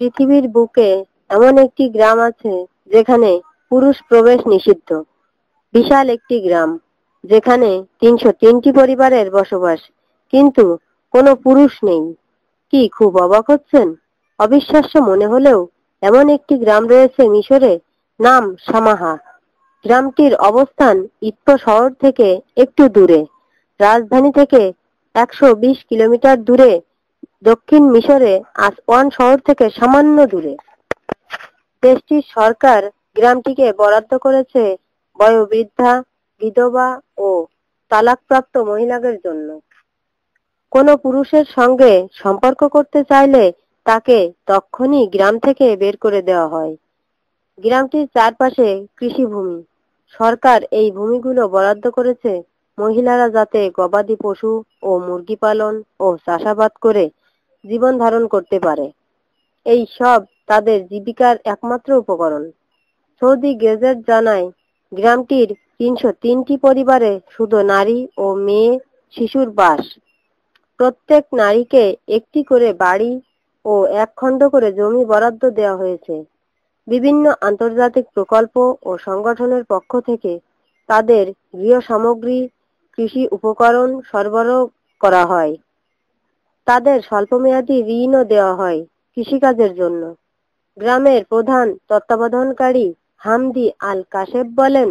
পৃথিবীর বুকে এমন একটি গ্রাম আছে যেখানে পুরুষ প্রবেশ নিষিদ্ধ। বিশাল একটি গ্রাম যেখানে তিনশো তিনটি পরিবারের বসবাস, কিন্তু কোনো পুরুষ নেই। কি খুব অবাক হচ্ছেন? অবিশ্বাস্য মনে হলেও এমন একটি গ্রাম রয়েছে মিশরে নাম সামাহা। গ্রামটির অবস্থান ইত্ত শহর থেকে একটু দূরে। রাজধানী থেকে একশো বিশ কিলোমিটার দূরে। দক্ষিণ মিশরে আসওয়ান শহর থেকে সামান্য দূরে। দেশটির সরকার গ্রামটিকে বরাদ্দ করেছে বয়োবৃদ্ধা, বিধবা ও তালাকপ্রাপ্ত মহিলাদের জন্য। কোনো পুরুষের সঙ্গে সম্পর্ক করতে চাইলে তাকে তক্ষণই গ্রাম থেকে বের করে দেওয়া হয়। গ্রামটির চারপাশে কৃষিভূমি। সরকার এই ভূমিগুলো বরাদ্দ করেছে মহিলারা যাতে গবাদি পশু ও মুরগি পালন ও চাষাবাদ করে জীবন ধারণ করতে পারে। এই সব তাদের জীবিকার একমাত্র উপকরণ। সৌদি গেজেট জানায়, গ্রামটির তিনশো তিনটি পরিবারে শুধু নারী ও মেয়ে শিশুর বাস। প্রত্যেক নারীকে একটি করে বাড়ি ও এক খণ্ড করে জমি বরাদ্দ দেওয়া হয়েছে। বিভিন্ন আন্তর্জাতিক প্রকল্প ও সংগঠনের পক্ষ থেকে তাদের গৃহ সামগ্রী, কৃষি উপকরণ সরবরাহ করা হয়। তাদের স্বল্পমেয়াদী ঋণও দেওয়া হয় কৃষিকাজের জন্য। গ্রামের প্রধান তত্ত্বাবধানকারী হামদি আল কাশেব বলেন,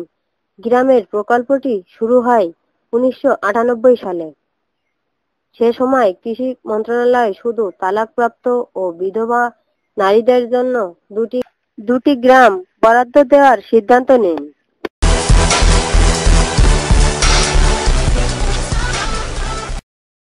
গ্রামের প্রকল্পটি শুরু হয় উনিশশো আটানব্বই সালে। সে সময় কৃষি মন্ত্রণালয় শুধু তালাকপ্রাপ্ত ও বিধবা নারীদের জন্য দুটি দুটি গ্রাম বরাদ্দ দেওয়ার সিদ্ধান্ত নেন।